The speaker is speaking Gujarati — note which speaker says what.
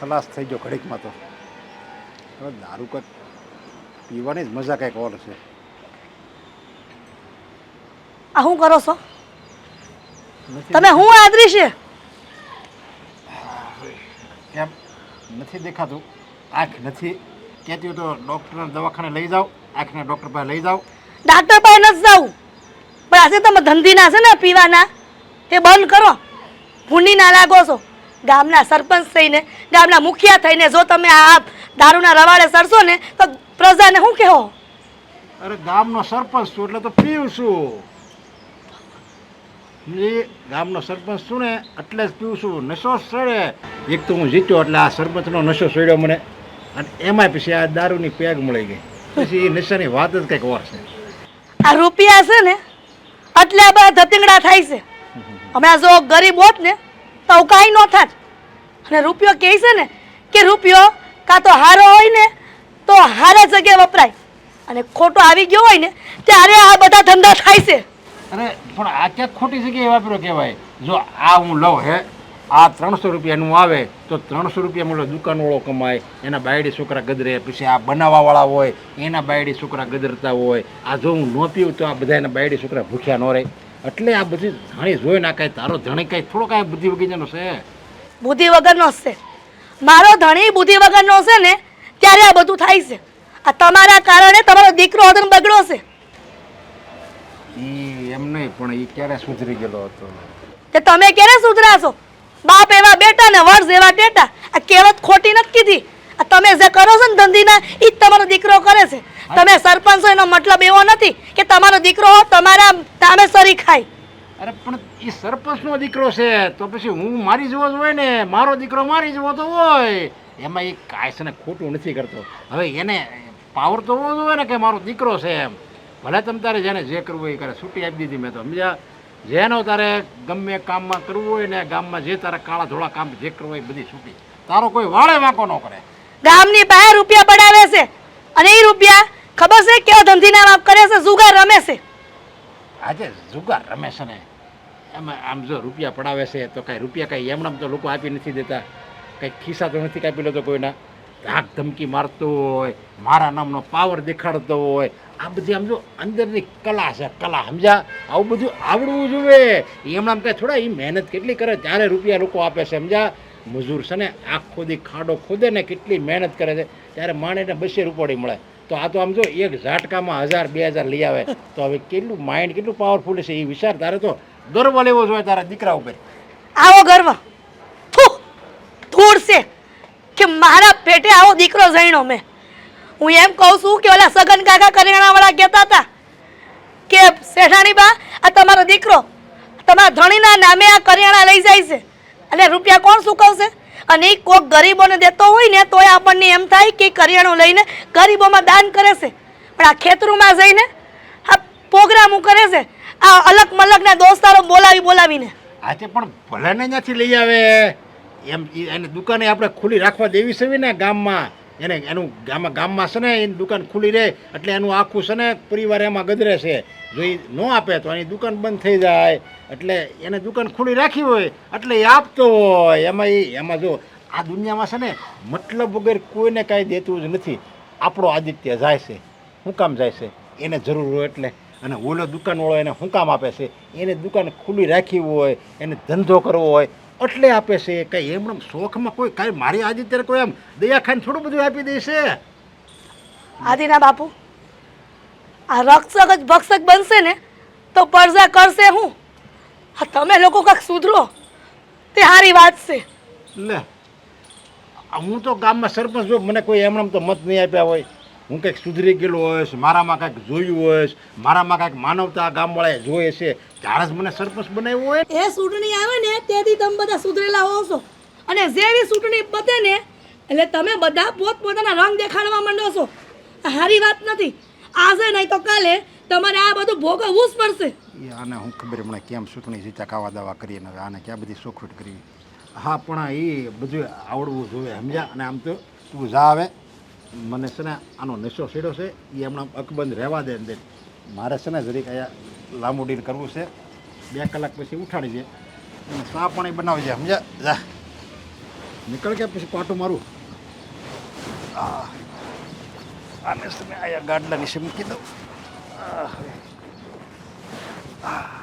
Speaker 1: ખલાસ થઈ ગયો ઘડીકમાં તો. હવે દારૂ કંઈક પીવાની જ મજા કંઈક ઓર છે.
Speaker 2: આ શું કરો છો? તમે હું આદરી છે?
Speaker 1: કેમ નથી દેખાતું. આંખ નથી. કહેતી તો ડૉક્ટરના દવાખાને લઈ જાઓ. આંખના ડૉક્ટર પાસે લઈ જાઓ.
Speaker 2: ડાક્ટર પાસે નથી જાઉં. પણ આજે તમે ધંધીના છે ને પીવાના. તે બંધ કરો. ભૂંડી ના લાગો છો. ગામના સરપંચ થઈને ગામના મુખિયા થઈને જો તમે આ દારૂના રવાડે સરશો ને તો પ્રજાને શું કહો?
Speaker 1: અરે ગામનો સરપંચ છું એટલે તો પીવું છું. ગામનો સરપંચ છું ને એટલે જ પીવું છું. નશો સડે. એક તો હું જીત્યો એટલે આ સરપંચનો નશો સડ્યો મને. અને એમાંય પછી આ દારૂની પેગ મળી ગઈ. પછી એ નશાની વાત જ કંઈક ઓર છે.
Speaker 2: આ રૂપિયા છે ને એટલે આ બધા ધતિંગડા થાય છે. હમણાં જો ગરીબ હોત ને તો કાંઈ ન થાત. અને રૂપિયો કહે છે ને કે રૂપિયો કાં તો હારો હોય ને તો હારે જગ્યાએ વપરાય. અને ખોટો આવી ગયો હોય ને ત્યારે આ બધા ધંધા થાય છે.
Speaker 1: અરે, પણ આ ક્યાંક ખોટી જગ્યાએ વાપર્યો કહેવાય. જો આ હું લઉં હે, આ ત્રણસો રૂપિયાનું આવે, તો ત્રણસો રૂપિયા મળે દુકાનવાળો કમાય, એના બાયડી છોકરા ગદરે, પછી આ બનાવવાવાળા હોય, એના બાયડી છોકરા ગદરતા હોય. આ જો હું ન પીવું તો આ બધા એના બાયડી છોકરા ભૂખ્યા ન રહે. એટલે આ બધી ધણી જોઈ નાખાય તારો ધણી કાંઈ થોડો કાંઈ બુદ્ધિ વગીજાનો છે.
Speaker 2: બુદ્ધિ વગરનો છે. મારો ધણી બુદ્ધિ વગરનો છે ને ત્યારે આ બધું થાય છે. આ તમારા કારણે તમારો દીકરો હદન બગડો છે.
Speaker 1: એ એમ નહીં પણ એ ક્યારે સુધરી ગયેલો હતો?
Speaker 2: તે તમે ક્યારે સુધરાશો બાપ એવા બેટા ને વર્ષ એવા ટેટા. આ કહેવત ખોટી નથી કીધી. આ તમે જે કરો છો ને ધંધીના એ જ તમારો દીકરો કરે છે. તમે સરપંચ એનો મતલબ એવો નથી કે તમારો દીકરો તમારા તામે સરી ખાય.
Speaker 1: અરે પણ એ સરપંચનો દીકરો છે તો પછી હું મારી જેવો જ હોય ને મારો દીકરો મારી જેવો તો હોય. એમાં એ કાંઈ ખોટું નથી કરતો. હવે એને પાવર તો હોવો જોઈએ ને કે મારો દીકરો છે એમ. ભલે તમે તારે જેને જે કરવું હોય એ કરે છૂટી આપી દીધી મેં તો સમજ્યા? જેનો તારે ગમે કામમાં કરવું હોય ને ગામમાં જે તારે કાળા ધોળા કામ જે કરવું હોય બધી છૂટી. તારો કોઈ વાળે વાંકો ન કરે.
Speaker 2: ગામની બહાર રૂપિયા પડાવે છે. અને એ રૂપિયા ખબર છે કેવો ધંધીના માપ કરે છે? જુગાર રમે છે.
Speaker 1: આજે જુગાર રમે છે ને. એમાં આમ જો રૂપિયા પડાવે છે તો કાંઈ રૂપિયા કાંઈ એમણામ તો લોકો આપી નથી દેતા. કંઈ ખિસ્સા તો નથી કાપી લેતો કોઈના. ધાક ધમકી મારતો હોય, મારા નામનો પાવર દેખાડતો હોય. આ બધી આમ જો અંદરની કલા છે, કલા સમજ્યા? આવું બધું આવડવું જોઈએ. એમણામ કાંઈ થોડા એ મહેનત કેટલી કરે, ત્યારે રૂપિયા લોકો આપે છે, સમજ્યા? મજૂર છે ને, આખો દી ખાડો ખોદે ને કેટલી મહેનત કરે છે. ત્યારે માણેને બસે રૂપોડી મળે. તો આ તો આમ જો એક ઝાટકામાં હજાર, બે હજાર લઈ આવે. તો હવે કેટલું માઇન્ડ કેટલું પાવરફુલ છે એ વિચાર. તારે તો ગર્વ લેવો જોઈએ તારા દીકરા ઉપર.
Speaker 2: આવો ગર્વ. ધૂળ છે કે મારા પેટે આવો દીકરો જઈનો મેં. હું એમ કહું છું કે ઓલા સગન કાકા કરિયાણાવાળા કહેતા હતા કે શેઠાણી બા આ તમારો દીકરો, તમારા ધણીના નામે આ કરિયાણા લઈ જાય છે. અને રૂપિયા કોણ ચૂકવશે? અને એ કોક ગરીબોને દેતો હોય ને તોય આપણને એમ થાય કે કરિયાણું લઈને ગરીબોમાં દાન કરે છે. પણ આ ખેતરોમાં જઈને આ પ્રોગ્રામો કરે છે. આ અલગ મલગના દોસ્તારો બોલાવી બોલાવીને.
Speaker 1: આજે પણ ભલે ને ત્યાંથી લઈ આવે. એમ એને દુકાને આપણે ખુલ્લી રાખવા દેવી છે ને ગામમાં? એને એનું ગામમાં ગામમાં છે ને, એની દુકાન ખુલી રહે એટલે એનું આખું છે ને પરિવાર એમાં ગદરે છે. જો એ ન આપે તો એની દુકાન બંધ થઈ જાય. એટલે એને દુકાન ખુલ્લી રાખી હોય એટલે એ આપતો હોય. એમાં એ એમાં જો આ દુનિયામાં છે ને, મતલબ વગર કોઈને કાંઈ દેતું જ નથી. આપણો આદિત્ય જાય છે. શું કામ જાય છે? એને જરૂર હોય એટલે. અને ઓલો દુકાનવાળો એને શું કામ આપે છે? એને દુકાન ખુલ્લી રાખી હોય, એને ધંધો કરવો હોય એટલે આપે છે કંઈ એમણે શોખમાં કોઈ કાંઈ મારી આદિત્ય કોઈ એમ દયા ખાઈને થોડું બધું આપી દેશે
Speaker 2: આદિના બાપુ આ રક્ષક જ ભક્ષક બનશે ને તો પરજા કરશે હું? હા તમે લોકો કાંક સુધરો? તે સારી વાત છે.
Speaker 1: લે હું તો ગામમાં સરપંચ જો મને કોઈ એમણે તો મત નહીં આપ્યા હોય. હું કંઈક સુધરી ગયેલો હોઈશ મારામાં કાંઈક જોયું હોઈશ મારામાં કાંઈક માનવતા ગામવાળાએ જોઈએ છે ત્યારે જ મને સરપંચ બનાવ્યો હોય.
Speaker 2: એ ચૂંટણી આવે ને તેથી તમે બધા સુધરેલા હોવ છો. અને જેવી ચૂંટણી પતે ને એટલે તમે બધા પોતપોતાના રંગ દેખાડવા માંડો છો. સારી વાત નથી. આજે નહીં તો કાલે તમારે આ બધું ભોગવવું જ પડશે.
Speaker 1: આને હું ખબર હમણાં કેમ ચૂંટણી જીતા કાવા દાવા કરીએ ને હવે આને ક્યાં બધી સોખવટ કરી હા પણ એ બધું આવડવું જોઈએ સમજ્યા? અને આમ તો તું જા આવે મને છે ને આનો નશો છેડ્યો છે એ હમણાં અકબંધ રહેવા દે અંદર મારે છે ને જરીક અહીંયા લાંબુ ડીલ કરવું છે. બે કલાક પછી ઉઠાડી દે. અને સા પાણી બનાવજે સમજ્યા? જા. નીકળ કે પછી પાટું મારું? આ, આને ને અહીંયા ગાડલા નીચે મૂકી દઉં. આ.